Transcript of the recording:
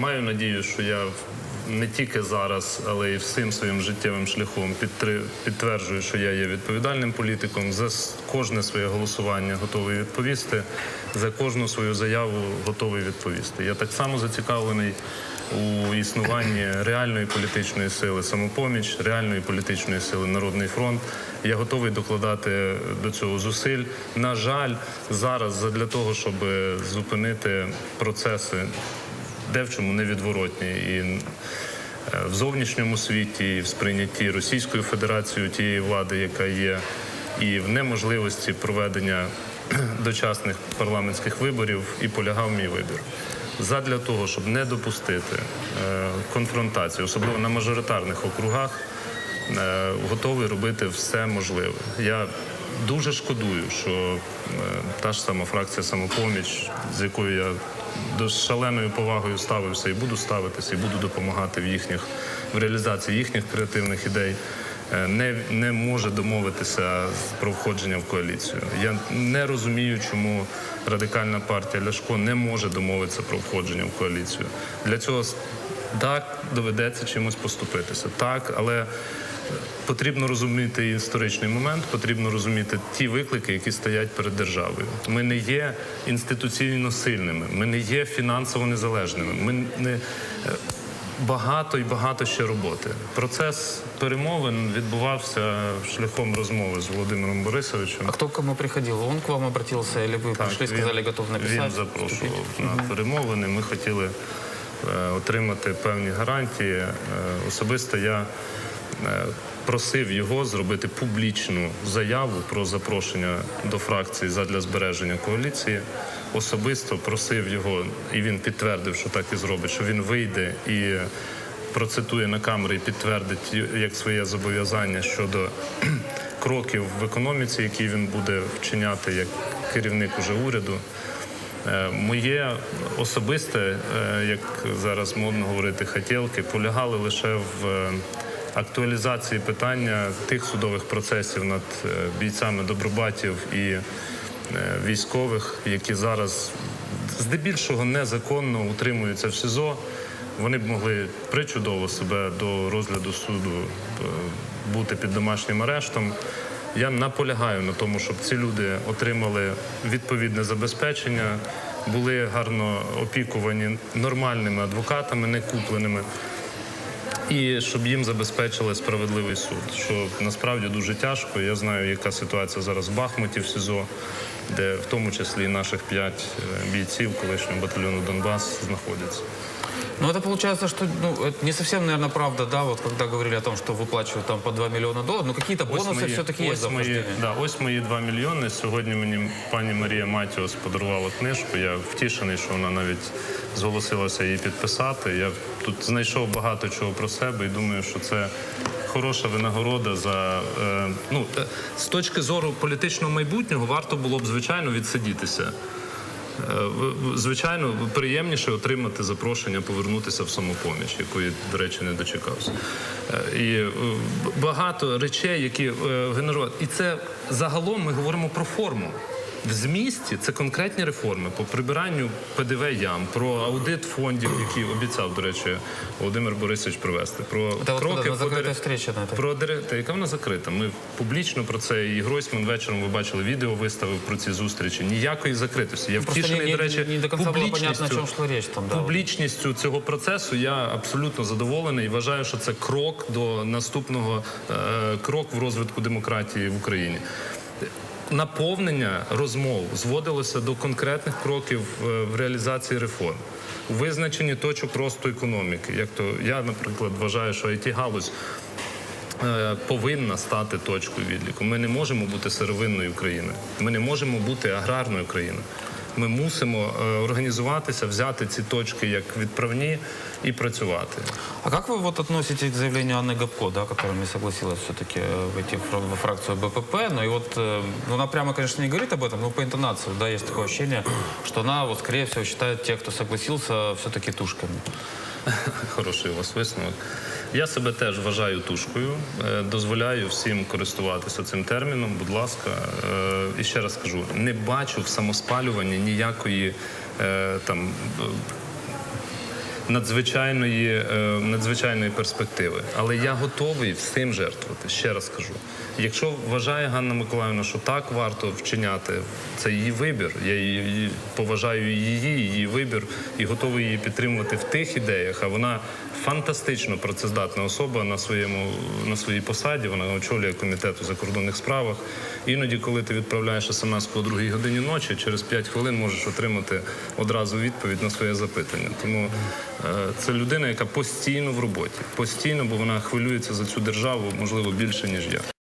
маю надію, що я не тільки зараз, але й всім своїм життєвим шляхом підтверджую, що я є відповідальним політиком. За кожне своє голосування готовий відповісти, за кожну свою заяву готовий відповісти. Я так само зацікавлений у існуванні реальної політичної сили самопоміч, реальної політичної сили Народний фронт. Я готовий докладати до цього зусиль. На жаль, зараз для того, щоб зупинити процеси, де в чому невідворотні і е, в зовнішньому світі, і в сприйнятті Російською Федерацією тієї влади, яка є, і в неможливості проведення дочасних парламентських виборів, і полягав мій вибір. Задля того, щоб не допустити е, конфронтації, особливо на мажоритарних округах, е, готовий робити все можливе. Я дуже шкодую, що та ж сама фракція самопоміч, з якою я з шаленою повагою ставився і буду ставитися, і буду допомагати в їхніх в реалізації їхніх креативних ідей. е, Не, не може домовитися про входження в коаліцію. Я не розумію, чому радикальна партія Ляшко не може домовитися про входження в коаліцію. Для цього так доведеться чимось поступитися. Так, але потрібно розуміти історичний момент, потрібно розуміти ті виклики, які стоять перед державою. Ми не є інституційно сильними, ми не є фінансово незалежними. Ми не е, багато і багато ще роботи. Процес перемовин відбувався шляхом розмови з Володимиром Борисовичем. А кто к кому приходил? Он к вам обратился или вы пришли, він- сказали, готов написать? Він запрошував на перемовини. Ми хотіли отримати певні гарантії. Е, особисто я е, просив його зробити публічну заяву про запрошення до фракції задля збереження коаліції. Особисто просив його, і він підтвердив, що так і зробить, що він вийде і процитує на камері і підтвердить як своє зобов'язання щодо кроків в економіці, які він буде вчиняти як керівник уже уряду. Е, Моє особисте, е, як зараз модно говорити, хотілки, полягали лише в е, актуалізації питання тих судових процесів над бійцями добробатів і військових, які зараз здебільшого незаконно утримуються в СІЗО. Вони б могли причудово себе до розгляду суду бути під домашнім арештом. Я наполягаю на тому, щоб ці люди отримали відповідне забезпечення, були гарно опікувані нормальними адвокатами, не купленими, і щоб їм забезпечили справедливий суд, що насправді дуже тяжко. Я знаю, яка ситуація зараз в Бахмуті в СІЗО, де в тому числі і наших п'ять е, бійців колишнього батальйону Донбас знаходяться. Ну, это получается, что ну, это не совсем, наверное, правда, да, вот когда говорили о том, что выплачивают там по 2 миллиона долларов, но какие-то бонусы все-таки есть за ось мої, вхождение. да, ось мої 2 мільйони. Сьогодні мені пані Марія Матіос подарувала книжку. Я втішений, що вона навіть зголосилася її підписати. Я тут знайшов багато чого про себе і думаю, що це хороша винагорода за е, ну е, з точки зору політичного майбутнього варто було б звичайно відсидітися. Е, Звичайно, приємніше отримати запрошення повернутися в самопоміч, якої, до речі, не дочекався. Е, І е, багато речей, які генерували. І це загалом ми говоримо про форму. В змісті це конкретні реформи по прибиранню ПДВ ям, про аудит фондів, які обіцяв, до речі, Володимир Борисович провести. Про Та на по на про дирек- Та яка вона закрита? Ми публічно про це і Гройсман вечором ви бачили відео, виставив про ці зустрічі. Ніякої закритості. Я Просто втішений, до речі, не, не до конца было понятно, публічністю. чем там, да. Публічністю цього процесу я абсолютно задоволений і вважаю, що це крок до наступного е, крок в розвитку демократії в Україні. Наповнення розмов зводилося до конкретних кроків е, в реалізації реформ. У визначенні точок росту економіки. Як то я, наприклад, вважаю, що it галузь е, повинна стати точкою відліку. Ми не можемо бути сировинною країною. Ми не можемо бути аграрною країною. Ми мусимо е, організуватися, взяти ці точки як відправні і працювати. А как вы вот относитесь к заявлению Анны Габко, да, которая не согласилась все-таки войти в фра- во фракцию БПП? Ну и вот, э, ну она прямо, конечно, не говорит об этом, но по интонации, да, есть такое ощущение, что она, вот, скорее всего, считает тех, кто согласился, все-таки тушками. Хороший у вас висновок. Я себе теж вважаю тушкою. Е, Дозволяю всім користуватися цим терміном. Будь ласка, Е, і ще раз кажу: не бачу в самоспалюванні ніякої е, там. Надзвичайної, е, надзвичайної перспективи. Але я готовий всім жертвувати. Ще раз кажу. Якщо вважає Ганна Миколаївна, що так варто вчиняти, це її вибір. Я її поважаю її, її вибір і готовий її підтримувати в тих ідеях. А вона фантастично працездатна особа на своєму на своїй посаді. Вона очолює комітет у закордонних справах. Іноді, коли ти відправляєш смс о другій годині ночі, через 5 хвилин можеш отримати одразу відповідь на своє запитання. Тому це людина, яка постійно в роботі, постійно, бо вона хвилюється за цю державу, можливо, більше ніж я.